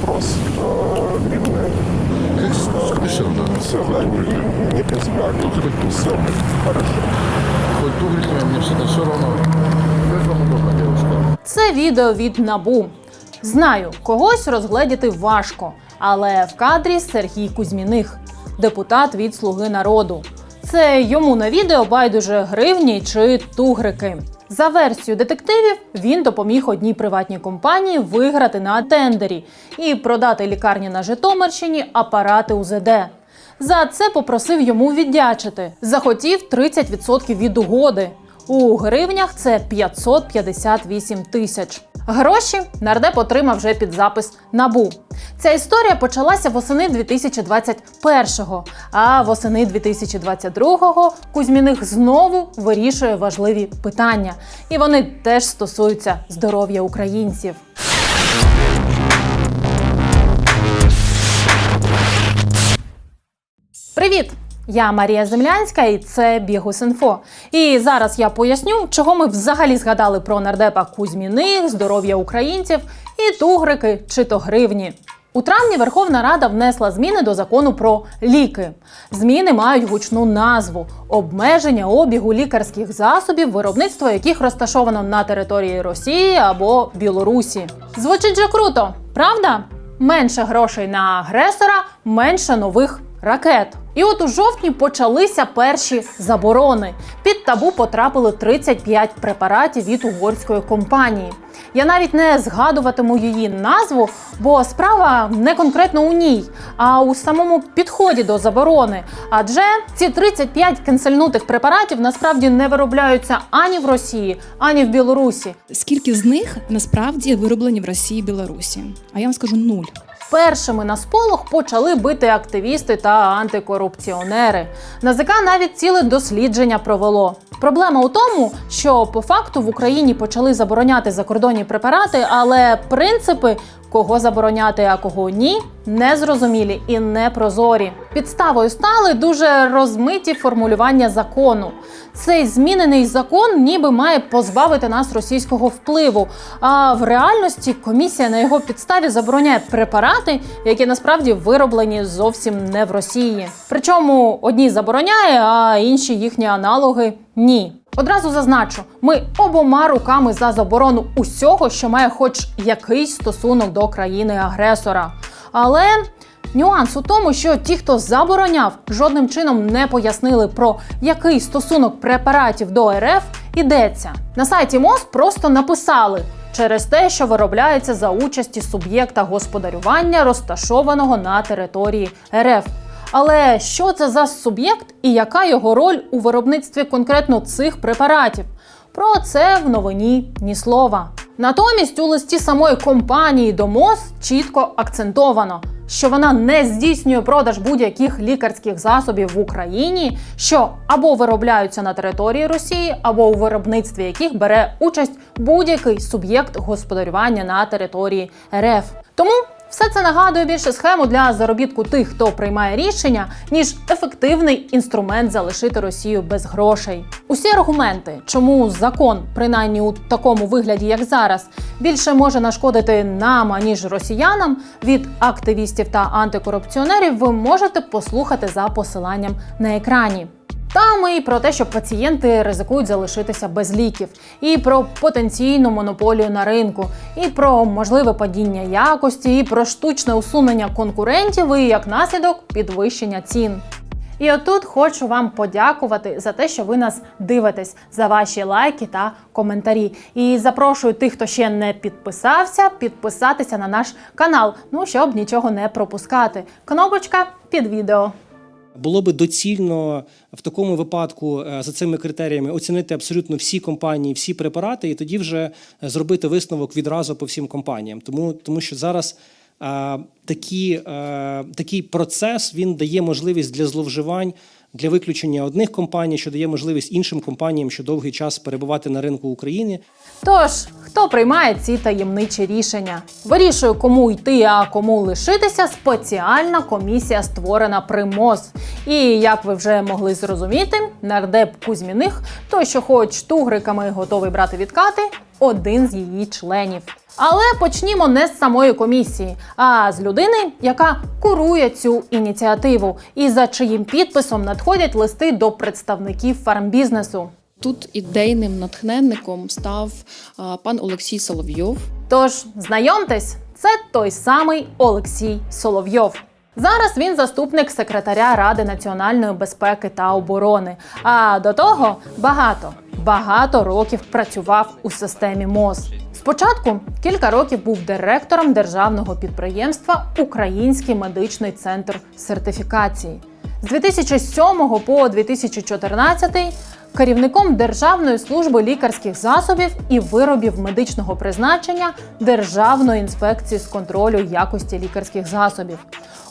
вопрос длинный. Все, да, не, конспирактор. Хорошо. Хоть тугриками, мне всегда все равно. Как удобно, девушка? Це відео від Набу. Знаю, когось розгледіти важко, але в кадрі Сергій Кузьміних, депутат від Слуги народу. Це йому на відео байдуже гривні чи тугрики. За версією детективів, він допоміг одній приватній компанії виграти на тендері і продати лікарні на Житомирщині апарати УЗД. За це попросив йому віддячити. Захотів 30% від угоди. У гривнях це 558 тисяч. Гроші нардеп отримав вже під запис набу. Ця історія почалася восени 2021-го, а восени 2022-го Кузьміних знову вирішує важливі питання. І вони теж стосуються здоров'я українців. Привіт! Я Марія Землянська, і це Бігус.Інфо. І зараз я поясню, чого ми взагалі згадали про нардепа Кузьміних, здоров'я українців і тугрики чи то гривні. У травні Верховна Рада внесла зміни до закону про ліки. Зміни мають гучну назву обмеження обігу лікарських засобів, виробництво яких розташовано на території Росії або Білорусі. Звучить же круто, правда? Менше грошей на агресора, менше нових ракет. І от у жовтні почалися перші заборони. Під табу потрапили 35 препаратів від угорської компанії. Я навіть не згадуватиму її назву, бо справа не конкретно у ній, а у самому підході до заборони. Адже ці 35 канцельнутих препаратів насправді не виробляються ані в Росії, ані в Білорусі. Скільки з них насправді вироблені в Росії і Білорусі? А я вам скажу нуль. Першими на сполох почали бити активісти та антикорупціонери. НАЗК навіть ціле дослідження провело. Проблема у тому, що по факту в Україні почали забороняти закордонні препарати, але принципи, кого забороняти, а кого ні, незрозумілі і непрозорі. Підставою стали дуже розмиті формулювання закону. Цей змінений закон ніби має позбавити нас російського впливу. А в реальності комісія на його підставі забороняє препарати, які насправді вироблені зовсім не в Росії. Причому одні забороняє, а інші їхні аналоги ні. Одразу зазначу, ми обома руками за заборону усього, що має хоч якийсь стосунок до країни-агресора. Але Нюанс у тому, що ті, хто забороняв, жодним чином не пояснили про який стосунок препаратів до РФ йдеться. На сайті МОЗ просто написали через те, що виробляється за участі суб'єкта господарювання, розташованого на території РФ. Але що це за суб'єкт і яка його роль у виробництві конкретно цих препаратів? Про це в новині ні слова. Натомість у листі самої компанії до МОЗ чітко акцентовано, що вона не здійснює продаж будь-яких лікарських засобів в Україні, що або виробляються на території Росії, або у виробництві яких бере участь будь-який суб'єкт господарювання на території РФ. Тому все це нагадує більше схему для заробітку тих, хто приймає рішення, ніж ефективний інструмент залишити Росію без грошей. Усі аргументи, чому закон, принаймні у такому вигляді, як зараз, більше може нашкодити нам аніж росіянам від активістів та антикорупціонерів, ви можете послухати за посиланням на екрані. Там і про те, що пацієнти ризикують залишитися без ліків, і про потенційну монополію на ринку, і про можливе падіння якості, і про штучне усунення конкурентів, і як наслідок підвищення цін. І отут хочу вам подякувати за те, що ви нас дивитесь, за ваші лайки та коментарі. І запрошую тих, хто ще не підписався, підписатися на наш канал, ну щоб нічого не пропускати. Кнопочка під відео. Було би доцільно в такому випадку е, за цими критеріями оцінити абсолютно всі компанії, всі препарати, і тоді вже е, зробити висновок відразу по всім компаніям. Тому, тому що зараз а, такі, а, такий процес він дає можливість для зловживань. Для виключення одних компаній, що дає можливість іншим компаніям, що довгий час перебувати на ринку України, Тож, хто приймає ці таємничі рішення? Вирішує, кому йти, а кому лишитися. Спеціальна комісія створена при МОЗ. І як ви вже могли зрозуміти, нардеп Кузьміних, той, що хоч тугриками готовий брати відкати, один з її членів. Але почнімо не з самої комісії, а з людини, яка курує цю ініціативу, і за чиїм підписом надходять листи до представників фармбізнесу. Тут ідейним натхненником став а, пан Олексій Соловйов. Тож знайомтесь, це той самий Олексій Соловйов. Зараз він заступник секретаря Ради національної безпеки та оборони. А до того багато, багато років працював у системі МОЗ. Спочатку кілька років був директором державного підприємства Український медичний центр сертифікації. З 2007 по 2014 керівником Державної служби лікарських засобів і виробів медичного призначення Державної інспекції з контролю якості лікарських засобів,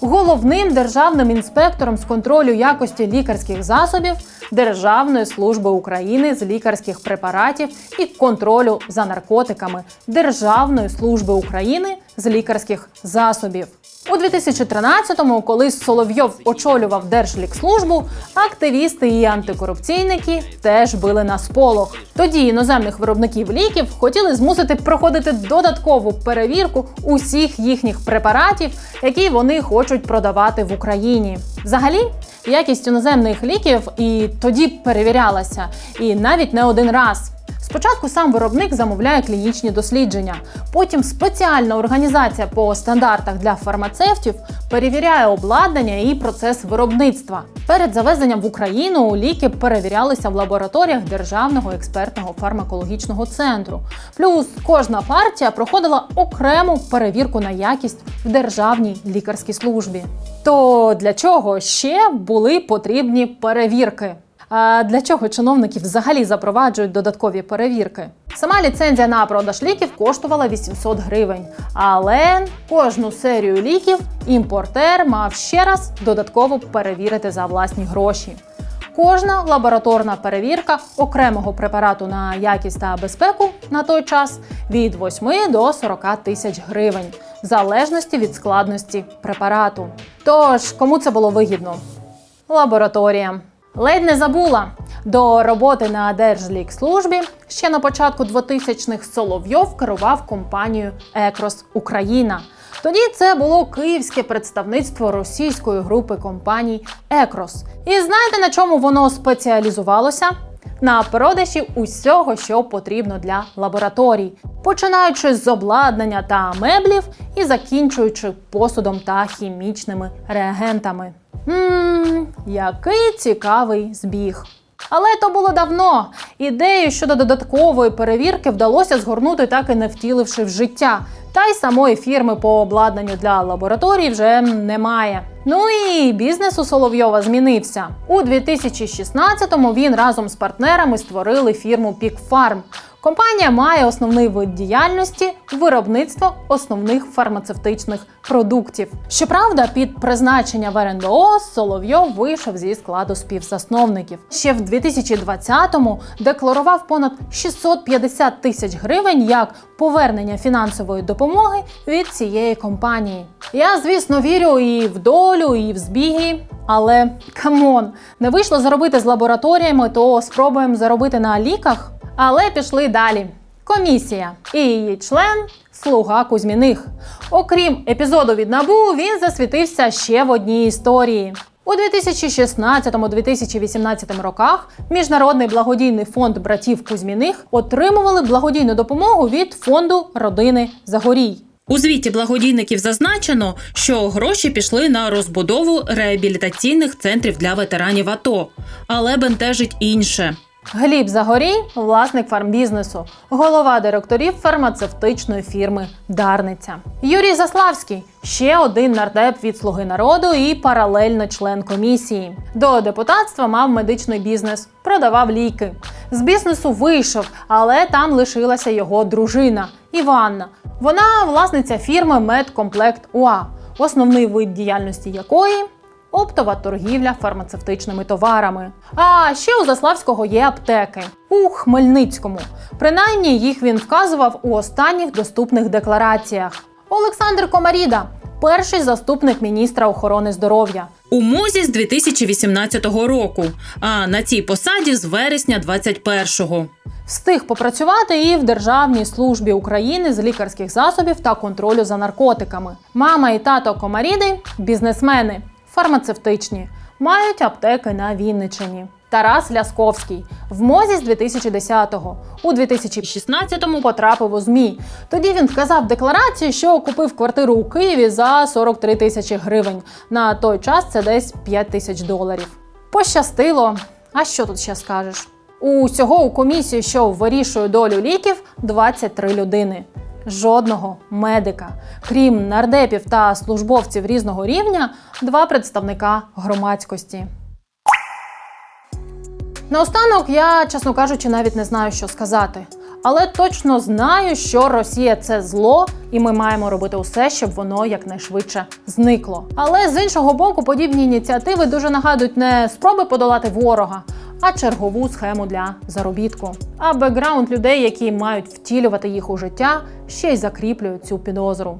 головним державним інспектором з контролю якості лікарських засобів Державної служби України з лікарських препаратів і контролю за наркотиками Державної служби України з лікарських засобів. У 2013-му, коли Соловйов очолював Держлікслужбу, активісти і антикорупційники теж били на сполох. Тоді іноземних виробників ліків хотіли змусити проходити додаткову перевірку усіх їхніх препаратів, які вони хочуть продавати в Україні. Взагалі, якість іноземних ліків і тоді перевірялася, і навіть не один раз. Спочатку сам виробник замовляє клінічні дослідження, потім спеціальна організація по стандартах для фармацевтів перевіряє обладнання і процес виробництва. Перед завезенням в Україну ліки перевірялися в лабораторіях Державного експертного фармакологічного центру. Плюс кожна партія проходила окрему перевірку на якість в державній лікарській службі. То для чого ще були потрібні перевірки? А для чого чиновники взагалі запроваджують додаткові перевірки? Сама ліцензія на продаж ліків коштувала 800 гривень, але кожну серію ліків імпортер мав ще раз додатково перевірити за власні гроші. Кожна лабораторна перевірка окремого препарату на якість та безпеку на той час від 8 до 40 тисяч гривень, в залежності від складності препарату. Тож, кому це було вигідно? Лабораторіям. Ледь не забула. До роботи на Держлікслужбі ще на початку 2000-х Соловйов керував компанією Екрос Україна. Тоді це було київське представництво російської групи компаній Екрос. І знаєте на чому воно спеціалізувалося? На продажі усього, що потрібно для лабораторій, починаючи з обладнання та меблів і закінчуючи посудом та хімічними реагентами. Ммм, який цікавий збіг. Але то було давно. Ідею щодо додаткової перевірки вдалося згорнути, так і не втіливши в життя. Та й самої фірми по обладнанню для лабораторій вже немає. Ну і бізнес у Соловйова змінився. У 2016-му він разом з партнерами створили фірму Пікфарм. Компанія має основний вид діяльності виробництво основних фармацевтичних продуктів. Щоправда, під призначення в РНДО Соловйов вийшов зі складу співзасновників. Ще в 2020-му декларував понад 650 тисяч гривень як повернення фінансової допомоги від цієї компанії. Я, звісно, вірю і в долю, і в збіги. Але камон, не вийшло заробити з лабораторіями, то спробуємо заробити на ліках. Але пішли далі. Комісія і її член слуга Кузьміних. Окрім епізоду від набу, він засвітився ще в одній історії. У 2016-2018 роках Міжнародний благодійний фонд братів Кузьміних отримували благодійну допомогу від фонду родини Загорій. У звіті благодійників зазначено, що гроші пішли на розбудову реабілітаційних центрів для ветеранів АТО, але бентежить інше. Гліб Загорій, власник фармбізнесу, голова директорів фармацевтичної фірми Дарниця. Юрій Заславський ще один нардеп від Слуги народу і паралельно член комісії. До депутатства мав медичний бізнес, продавав ліки. З бізнесу вийшов, але там лишилася його дружина Іванна. Вона власниця фірми Медкомплект УА, основний вид діяльності якої оптова торгівля фармацевтичними товарами. А ще у Заславського є аптеки у Хмельницькому. Принаймні їх він вказував у останніх доступних деклараціях. Олександр Комаріда, перший заступник міністра охорони здоров'я. У мозі з 2018 року, а на цій посаді з вересня 21-го. Встиг попрацювати і в Державній службі України з лікарських засобів та контролю за наркотиками. Мама і тато Комаріди бізнесмени, фармацевтичні, мають аптеки на Вінниччині. Тарас Лясковський в мозі з 2010-го. У 2016-му потрапив у ЗМІ. Тоді він вказав в декларації, що купив квартиру у Києві за 43 тисячі гривень. На той час це десь 5 тисяч доларів. Пощастило. А що тут ще скажеш? Усього у комісії, що вирішує долю ліків, 23 людини. Жодного медика. Крім нардепів та службовців різного рівня, два представника громадськості. Наостанок я, чесно кажучи, навіть не знаю, що сказати. Але точно знаю, що Росія це зло, і ми маємо робити усе, щоб воно якнайшвидше зникло. Але з іншого боку, подібні ініціативи дуже нагадують не спроби подолати ворога, а чергову схему для заробітку. А бекграунд людей, які мають втілювати їх у життя, ще й закріплюють цю підозру.